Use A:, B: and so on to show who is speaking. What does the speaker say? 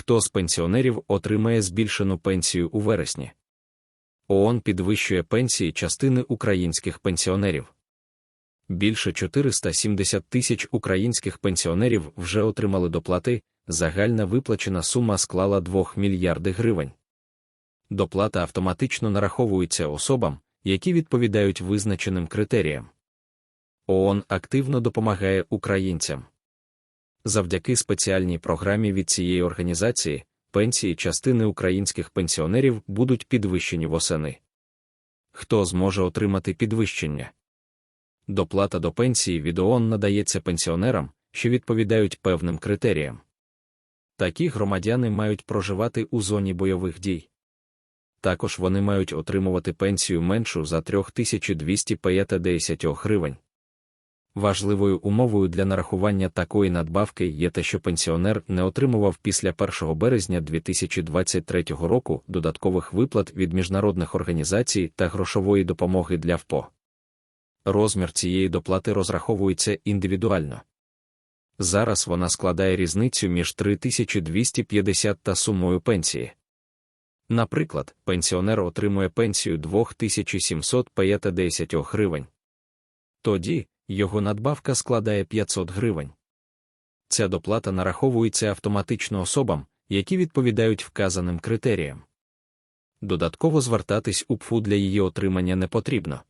A: Хто з пенсіонерів отримає збільшену пенсію у вересні? ООН підвищує пенсії частини українських пенсіонерів. Більше 470 тисяч українських пенсіонерів вже отримали доплати, загальна виплачена сума склала 2 мільярди гривень. Доплата автоматично нараховується особам, які відповідають визначеним критеріям. ООН активно допомагає українцям. Завдяки спеціальній програмі від цієї організації пенсії частини українських пенсіонерів будуть підвищені восени. Хто зможе отримати підвищення? Доплата до пенсії від ООН надається пенсіонерам, що відповідають певним критеріям. Такі громадяни мають проживати у зоні бойових дій. Також вони мають отримувати пенсію меншу за 3250 гривень. Важливою умовою для нарахування такої надбавки є те, що пенсіонер не отримував після 1 березня 2023 року додаткових виплат від міжнародних організацій та грошової допомоги для ВПО. Розмір цієї доплати розраховується індивідуально. Зараз вона складає різницю між 3250 та сумою пенсії. Наприклад, пенсіонер отримує пенсію 2750 гривень. Тоді його надбавка складає 500 гривень. Ця доплата нараховується автоматично особам, які відповідають вказаним критеріям. Додатково звертатись у ПФУ для її отримання не потрібно.